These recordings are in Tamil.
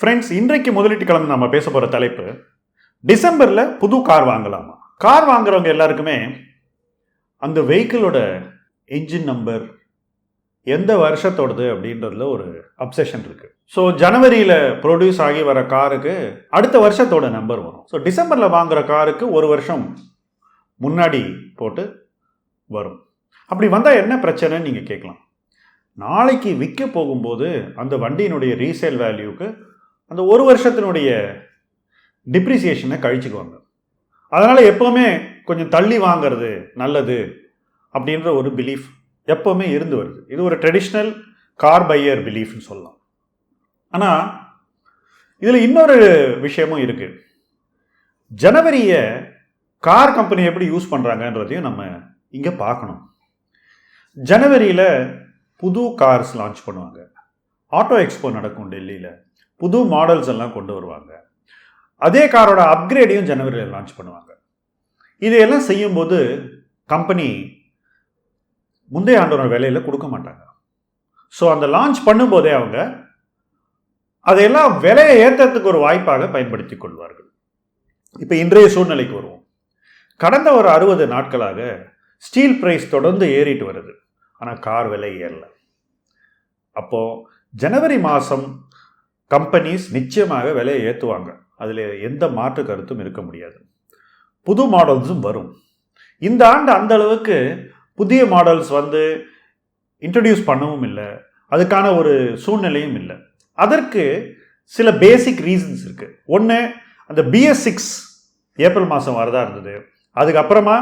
ஃப்ரெண்ட்ஸ் இன்றைக்கு முதலீட்டு கிழமை நம்ம பேச போகிற தலைப்பு டிசம்பரில் புது கார் வாங்கலாமா? கார் வாங்குறவங்க எல்லாருக்குமே அந்த வெஹிக்கிளோட என்ஜின் நம்பர் எந்த வருஷத்தோடது அப்படின்றதுல ஒரு அப்சஷன் இருக்குது ஸோ ஜனவரியில் ப்ரொடியூஸ் ஆகி வர காருக்கு அடுத்த வருஷத்தோட நம்பர் வரும். ஸோ டிசம்பரில் வாங்குகிற காருக்கு ஒரு வருஷம் முன்னாடி போட்டு வரும். அப்படி வந்தால் என்ன பிரச்சனைன்னு நீங்கள் கேட்கலாம். நாளைக்கு விற்க போகும்போது அந்த வண்டியினுடைய ரீசேல் வேல்யூக்கு அந்த ஒரு வருஷத்தினுடைய டிப்ரிசியேஷனை கழிச்சுக்குவாங்க. அதனால் எப்போவுமே கொஞ்சம் தள்ளி வாங்கிறது நல்லது அப்படின்ற ஒரு பிலீஃப் எப்போவுமே இருந்து வருது. இது ஒரு ட்ரெடிஷ்னல் கார் பையர் பிலீஃப்னு சொல்லலாம். ஆனால் இதில் இன்னொரு விஷயமும் இருக்குது ஜனவரியை கார் கம்பெனி எப்படி யூஸ் பண்ணுறாங்கன்றதையும் நம்ம இங்கே பார்க்கணும். ஜனவரியில் புது கார்ஸ் லான்ச் பண்ணுவாங்க. ஆட்டோ எக்ஸ்போ நடக்கும் டெல்லியில். புது மாடல்ஸ் எல்லாம் கொண்டு வருவாங்க. அதே காரோட அப்கிரேடையும் ஜனவரியில் லான்ச் பண்ணுவாங்க. இதையெல்லாம் செய்யும்போது கம்பெனி முந்தைய ஆண்டோட விலையில் கொடுக்க மாட்டாங்க. ஸோ அந்த லான்ச் பண்ணும்போதே அவங்க அதையெல்லாம் விலையை ஏற்றத்துக்கு ஒரு வாய்ப்பாக பயன்படுத்தி கொள்வார்கள். இப்போ இன்றைய சூழ்நிலைக்கு வருவோம். கடந்த ஒரு அறுபது நாட்களாக ஸ்டீல் ப்ரைஸ் தொடர்ந்து ஏறிட்டு வருது. ஆனால் கார் விலை ஏறல. அப்போது ஜனவரி மாதம் கம்பெனிஸ் நிச்சயமாக விலையை ஏற்றுவாங்க அதில் எந்த மாற்று கருத்தும் இருக்க முடியாது. புது மாடல்ஸும் வரும். இந்த ஆண்டு அந்த அளவுக்கு புதிய மாடல்ஸ் வந்து இன்ட்ரடியூஸ் பண்ணவும் இல்லை. அதுக்கான ஒரு சூழ்நிலையும் இல்லை. அதற்கு சில பேசிக் ரீசன்ஸ் இருக்குது ஒன்று அந்த பிஎஸ் சிக்ஸ் ஏப்ரல் மாதம் வரதா இருந்தது. அதுக்கப்புறமா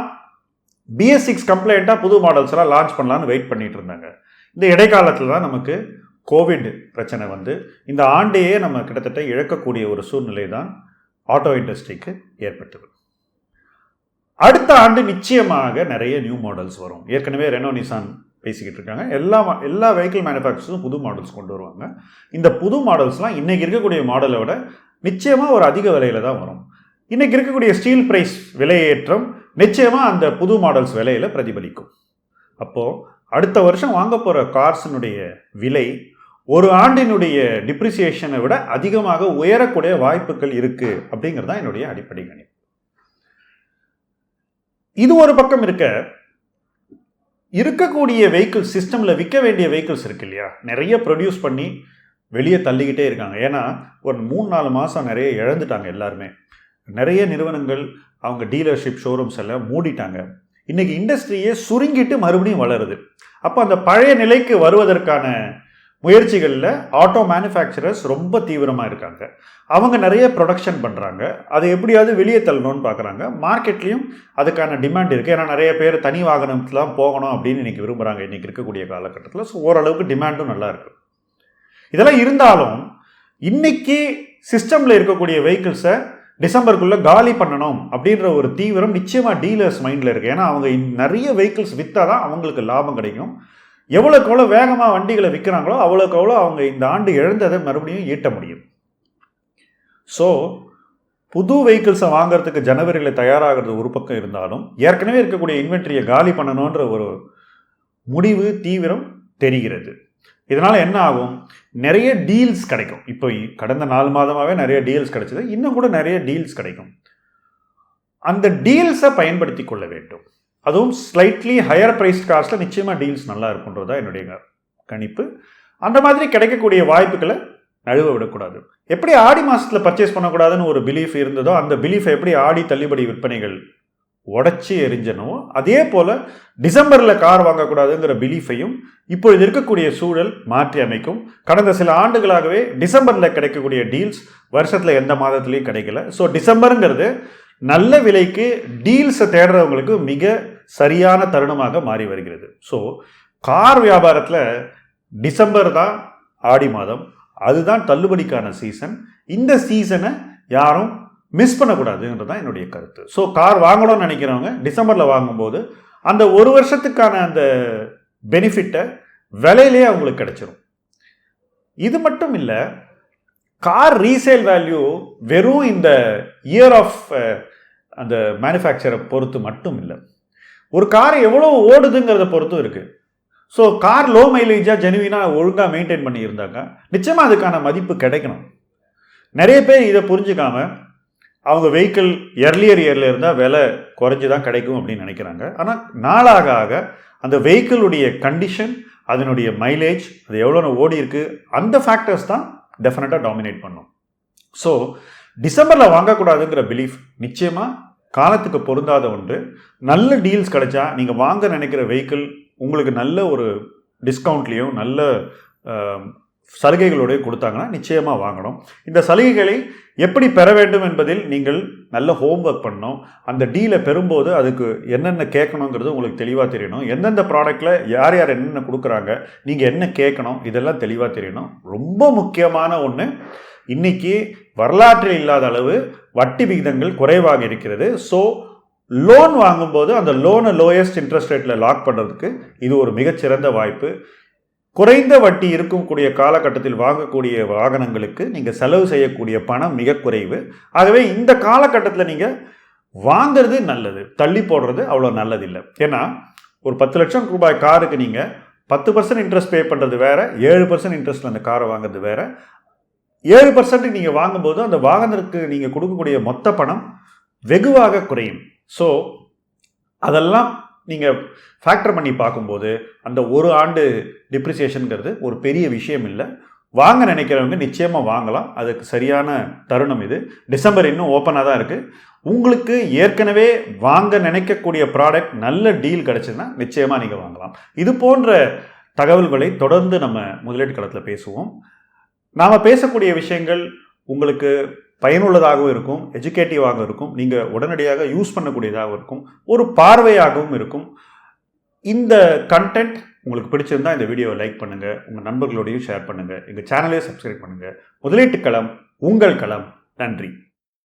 பிஎஸ் சிக்ஸ் கம்ப்ளைண்ட்டாக புது மாடல்ஸ்லாம் லான்ச் பண்ணலான்னு வெயிட் பண்ணிகிட்டு இருந்தாங்க. இந்த இடைக்காலத்தில் தான் நமக்கு கோவிட் பிரச்சனை வந்து இந்த ஆண்டையே நம்ம கிட்டத்தட்ட இழக்கக்கூடிய ஒரு சூழ்நிலை தான் ஆட்டோ இண்டஸ்ட்ரிக்கு ஏற்பட்டது. அடுத்த ஆண்டு நிச்சயமாக நிறைய நியூ மாடல்ஸ் வரும். ஏற்கனவே ரெனோ நிசான் பேசிக்கிட்டு இருக்காங்க. எல்லா எல்லா வெஹிக்கிள் மேனுஃபேக்சர்ஸும் புது மாடல்ஸ் கொண்டு வருவாங்க. இந்த புது மாடல்ஸ்லாம் இன்றைக்கி இருக்கக்கூடிய மாடலை விட நிச்சயமாக ஒரு அதிக விலையில் தான் வரும். இன்றைக்கி இருக்கக்கூடிய ஸ்டீல் ப்ரைஸ் விலையேற்றம் நிச்சயமாக அந்த புது மாடல்ஸ் விலையில் பிரதிபலிக்கும். அப்போது அடுத்த வருஷம் வாங்க போகிற கார்ஸினுடைய விலை ஒரு ஆண்டினுடைய டிப்ரிசியேஷனை விட அதிகமாக உயரக்கூடிய வாய்ப்புகள் இருக்குது அப்படிங்கிறது தான் என்னுடைய அடிப்படை கணிப்பு. இது ஒரு பக்கம் இருக்க இருக்கக்கூடிய வெஹிக்கிள்ஸ் சிஸ்டமில் விற்க வேண்டிய வெஹிக்கிள்ஸ் இருக்கு இல்லையா? நிறைய ப்ரொடியூஸ் பண்ணி வெளியே தள்ளிக்கிட்டே இருக்காங்க. ஏன்னா ஒரு மூணு நாலு மாதம் நிறைய இழந்துட்டாங்க எல்லாருமே. நிறைய நிறுவனங்கள் அவங்க டீலர்ஷிப் ஷோரூம்ஸ் எல்லாம் மூடிட்டாங்க. இன்றைக்கி இண்டஸ்ட்ரியே சுருங்கிட்டு மறுபடியும் வளருது. அப்போ அந்த பழைய நிலைக்கு வருவதற்கான முயற்சிகளில் ஆட்டோ மேனுஃபேக்சரர்ஸ் ரொம்ப தீவிரமாக இருக்காங்க. அவங்க நிறைய ப்ரொடக்ஷன் பண்ணுறாங்க அதை எப்படியாவது வெளியே தள்ளணும்னு பார்க்குறாங்க. மார்க்கெட்லேயும் அதுக்கான டிமாண்ட் இருக்குது ஏன்னா நிறைய பேர் தனி வாகனத்தில் தான் போகணும் அப்படின்னு இன்றைக்கி விரும்புகிறாங்க இன்றைக்கி இருக்கக்கூடிய காலகட்டத்தில். ஸோ ஓரளவுக்கு டிமாண்டும் நல்லா இருக்குது இதெல்லாம் இருந்தாலும் இன்றைக்கி சிஸ்டமில் இருக்கக்கூடிய வெஹிக்கிள்ஸை டிசம்பருக்குள்ளே காலி பண்ணணும் அப்படின்ற ஒரு தீவிரம் நிச்சயமாக டீலர்ஸ் மைண்டில் இருக்குது ஏன்னா அவங்க நிறைய வெஹிக்கிள்ஸ் விற்றா தான் அவங்களுக்கு லாபம் கிடைக்கும். எவ்வளோக்கு எவ்வளோ வேகமாக வண்டிகளை விற்கிறாங்களோ அவ்வளோக்கு அவ்வளோ அவங்க இந்த ஆண்டு இழந்ததை மறுபடியும் ஈட்ட முடியும். ஸோ புது வெஹிக்கிள்ஸை வாங்குறதுக்கு ஜனவரியில் தயாராகிறது ஒரு பக்கம் இருந்தாலும் ஏற்கனவே இருக்கக்கூடிய இன்வென்ட்ரியை காலி பண்ணணுன்ற ஒரு முடிவு தீவிரம் தெரிகிறது. இதனால் என்ன ஆகும்? நிறைய டீல்ஸ் கிடைக்கும். இப்போ கடந்த நாலு மாதமாகவே நிறைய டீல்ஸ் கிடைச்சிது. இன்னும் கூட நிறைய டீல்ஸ் கிடைக்கும். அந்த டீல்ஸை பயன்படுத்தி கொள்ள வேண்டும். அதுவும் ஸ்லைட்லி ஹையர் ப்ரைஸ் காஸ்ட்டில் நிச்சயமாக டீல்ஸ் நல்லா இருக்குன்றதா தான் என்னுடைய கணிப்பு. அந்த மாதிரி கிடைக்கக்கூடிய வாய்ப்புகளை நழுவ விடக்கூடாது. எப்படி ஆடி மாதத்தில் பர்ச்சேஸ் பண்ணக்கூடாதுன்னு ஒரு பிலீஃப் இருந்ததோ அந்த பிலீஃபை எப்படி ஆடி தள்ளுபடி விற்பனைகள் உடச்சி எரிஞ்சனோ அதே போல் டிசம்பரில் கார் வாங்கக்கூடாதுங்கிற பிலீஃபையும் இப்பொழுது இருக்கக்கூடிய சூழல் மாற்றி அமைக்கும். கடந்த சில ஆண்டுகளாகவே டிசம்பரில் கிடைக்கக்கூடிய டீல்ஸ் வருஷத்தில் எந்த மாதத்துலேயும் கிடைக்கல. ஸோ டிசம்பருங்கிறது நல்ல விலைக்கு டீல்ஸை தேடுறவங்களுக்கு மிக சரியான தருணமாக மாறி வருகிறது. ஸோ கார் வியாபாரத்தில் டிசம்பர் தான் ஆடி மாதம். அதுதான் தள்ளுபடிக்கான சீசன் இந்த சீசனை யாரும் மிஸ் பண்ணக்கூடாதுன்றது தான் என்னுடைய கருத்து. ஸோ கார் வாங்கணும்னு நினைக்கிறவங்க டிசம்பரில் வாங்கும்போது அந்த ஒரு வருஷத்துக்கான அந்த பெனிஃபிட்டை விலையிலே அவங்களுக்கு கிடைச்சிரும். இது மட்டும் இல்லை கார் ரீசேல் வேல்யூ வெறும் இந்த இயர் ஆஃப் அந்த மேனுஃபேக்சரை பொறுத்து மட்டும் இல்லை. ஒரு கார் எவ்வளோ ஓடுதுங்கிறத பொறுத்தும் இருக்குது ஸோ கார் லோ மைலேஜாக ஜெனுவினாக ஒழுங்காக மெயின்டைன் பண்ணி இருந்தாங்க நிச்சயமாக அதுக்கான மதிப்பு கிடைக்கணும். நிறைய பேர் இதை புரிஞ்சுக்காம அவங்க வெஹிக்கிள் எர்லியர் இயரில் இருந்தால் விலை குறைஞ்சி தான் கிடைக்கும் அப்படின்னு நினைக்கிறாங்க. ஆனால் நாளாக ஆக அந்த வெஹிக்கிளுடைய கண்டிஷன் அதனுடைய மைலேஜ் அது எவ்வளோ ஓடி இருக்குது அந்த ஃபேக்டர்ஸ் தான் டெஃபினட்டாக டாமினேட் பண்ணும். ஸோ டிசம்பரில் வாங்கக்கூடாதுங்கிற பிலீஃப் நிச்சயமாக காலத்துக்கு பொருந்தாத ஒன்று. நல்ல டீல்ஸ் கிடைச்சா நீங்கள் வாங்க நினைக்கிற வெஹிக்கிள் உங்களுக்கு நல்ல ஒரு டிஸ்கவுண்ட்லேயும் நல்ல சலுகைகளோடய கொடுத்தாங்கன்னா நிச்சயமாக வாங்கணும். இந்த சலுகைகளை எப்படி பெற வேண்டும் என்பதில் நீங்கள் நல்ல ஹோம்ஒர்க் பண்ணணும். அந்த டீலை பெறும்போது அதுக்கு என்னென்ன கேட்கணுங்கிறது உங்களுக்கு தெளிவாக தெரியணும். எந்தெந்த ப்ராடக்ட்டில் யார் யார் என்னென்ன கொடுக்குறாங்க நீங்கள் என்ன கேட்கணும் இதெல்லாம் தெளிவாக தெரியணும். ரொம்ப முக்கியமான ஒன்று இன்னைக்கு வரலாற்றில் இல்லாத அளவு வட்டி விகிதங்கள் குறைவாக இருக்கிறது. ஸோ லோன் வாங்கும்போது அந்த லோனை லோயஸ்ட் இன்ட்ரெஸ்ட் ரேட்டில் லாக் பண்ணுறதுக்கு இது ஒரு மிகச்சிறந்த வாய்ப்பு. குறைந்த வட்டி இருக்கக்கூடிய காலகட்டத்தில் வாங்கக்கூடிய வாகனங்களுக்கு நீங்கள் செலவு செய்யக்கூடிய பணம் மிக குறைவு. ஆகவே இந்த காலகட்டத்தில் நீங்கள் வாங்குறது நல்லது தள்ளி போடுறது அவ்வளோ நல்லதில்லை. ஏன்னா ஒரு பத்து லட்சம் ரூபாய் காருக்கு நீங்கள் பத்து பர்சன்ட் இன்ட்ரெஸ்ட் பே பண்ணுறது வேறு ஏழு பர்சன்ட் இன்ட்ரெஸ்ட்டில் அந்த காரை வாங்குறது வேறு. ஏழு பர்சன்ட் நீங்கள் வாங்கும்போது அந்த வாகனத்துக்கு நீங்கள் கொடுக்கக்கூடிய மொத்த பணம் வெகுவாக குறையும். ஸோ அதெல்லாம் நீங்கள் ஃபேக்டர் பண்ணி பார்க்கும்போது அந்த ஒரு ஆண்டு டிப்ரிசியேஷனுங்கிறது ஒரு பெரிய விஷயம் இல்லை. வாங்க நினைக்கிறவங்க நிச்சயமாக வாங்கலாம். அதுக்கு சரியான தருணம் இது. டிசம்பர் இன்னும் ஓப்பனாக தான் இருக்குது உங்களுக்கு ஏற்கனவே வாங்க நினைக்கக்கூடிய ப்ராடக்ட் நல்ல டீல் கிடச்சிதுன்னா நிச்சயமாக நீங்கள் வாங்கலாம். இது போன்ற தகவல்களை தொடர்ந்து நம்ம முதலீட்டு களத்தில் பேசுவோம். நாம் பேசக்கூடிய விஷயங்கள் உங்களுக்கு பயனுள்ளதாகவும் இருக்கும் எஜுகேட்டிவாகவும் இருக்கும். நீங்கள் உடனடியாக யூஸ் பண்ணக்கூடியதாகவும் இருக்கும். ஒரு பார்வையாகவும் இருக்கும். இந்த கண்டென்ட் உங்களுக்கு பிடிச்சிருந்தா இந்த வீடியோவை லைக் பண்ணுங்கள் உங்கள் நண்பர்களோடையும் ஷேர் பண்ணுங்கள் எங்கள் சேனலையும் சப்ஸ்கிரைப் பண்ணுங்கள் முதலீட்டு களம் உங்கள் களம். நன்றி.